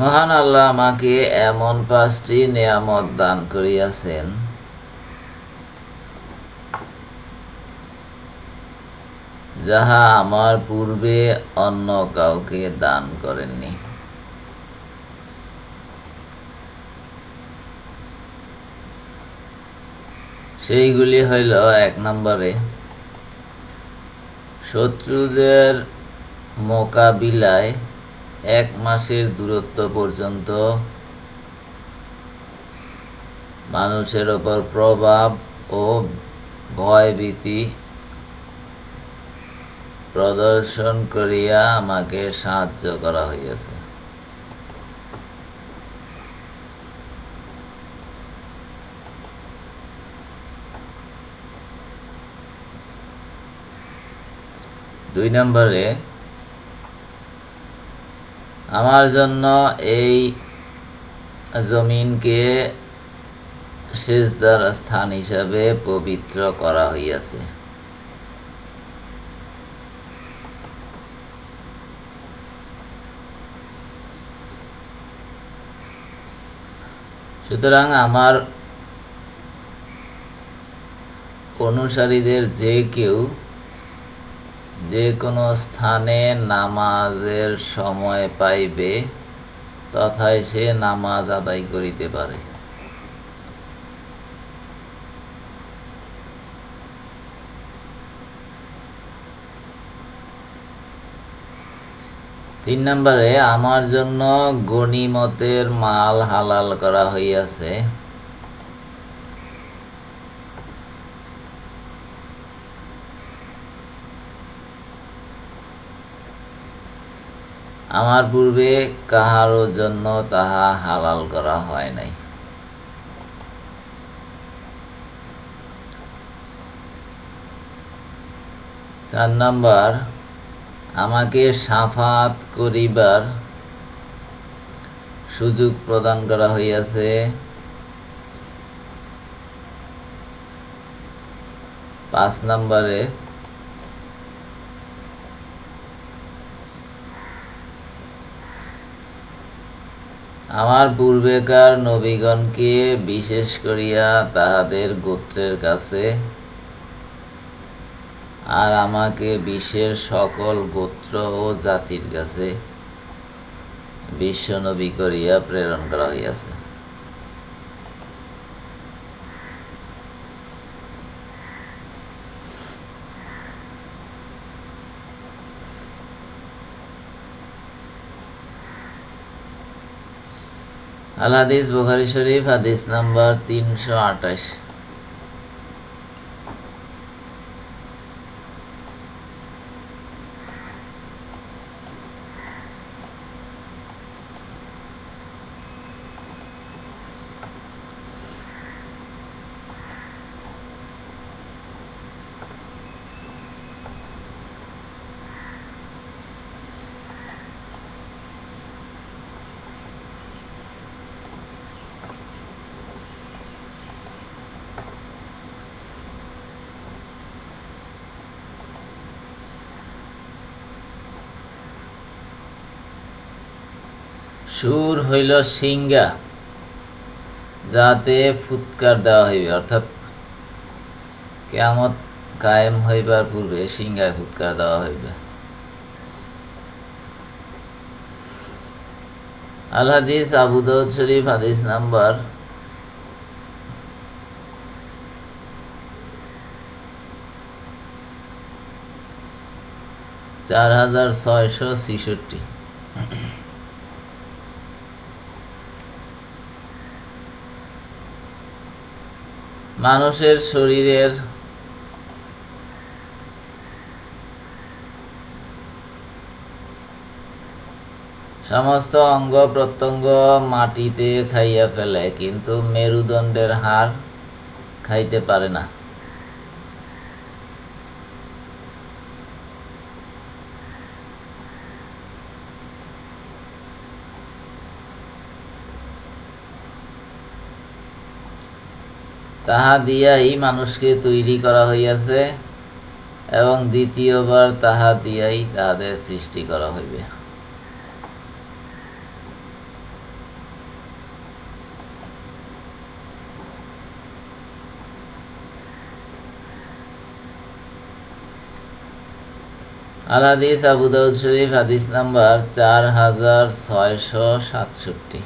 মহান আল্লাহ আমাকে এমন পাঁচটি নিয়ামত দান করিয়াছেন। যাহা আমার পূর্বে অন্য কাউকে দান করেননি। সেইগুলি হইল এক নম্বরে, শত্রুদের মোকাবিলায় এক মাসের দূরত্ব পর্যন্ত মানুষের ওপর প্রভাব ও ভয়ভীতি প্রদর্শন করিয়া আমাকে সাহায্য করা হইয়াছে। দুই নম্বরে আমার জন্য এই জমিনকে সেজদার স্থান হিসাবে পবিত্র করা হইয়াছে। সুতরাং আমার অনুসারীদের যে কেউ যে কোনো স্থানে নামাজের সময় পাইবে, তথায় সে নামাজ আদায় করিতে পারে। তিন নম্বরে, আমার জন্য গনিমতের মাল হালাল করা হইয়াছে। আমার পূর্বে কাহারও জন্য তাহা হালাল করা হয় নাই। চার নম্বর, আমাকে সাফাত করিবার সুযোগ প্রদান করা হইয়াছে। পাঁচ নম্বরে আমার পূর্বেকার নবীগণকে বিশেষ করিয়া তাহাদের গোত্রের কাছে আর আমাকে বিশ্বের সকল গোত্র ও জাতির কাছে বিশ্বনবী করিয়া প্রেরণ করা হইয়াছে। আল হাদিস বুখারি শরীফ হাদিস নাম্বার তিনশো আঠাশ। সুর হইল সিঙ্গা যাতে ফুৎকার দেওয়া হইবে। অর্থাৎ কেয়ামত কায়েম হইবার পূর্বে সিঙ্গায় ফুৎকার দেওয়া হইবে। আল হাদিস আবু শরীফ, হাদিস নাম্বার চার হাজার ছয়শো ছিষট্টি। মানুষের শরীরের সমস্ত অঙ্গ প্রত্যঙ্গ মাটিতে খাইয়া ফেলে কিন্তু মেরুদণ্ডের হাড় খাইতে পারে না। তাহা দিয়াই মানুষকে তৈরি করা হইয়াছে এবং দ্বিতীয়বার তাহা দিয়াই তাহাদের সৃষ্টি করা হইবে। আলাদিস আবু দাউদ শরীফ, হাদিস নাম্বার চার হাজার ছয়শো সাতষট্টি।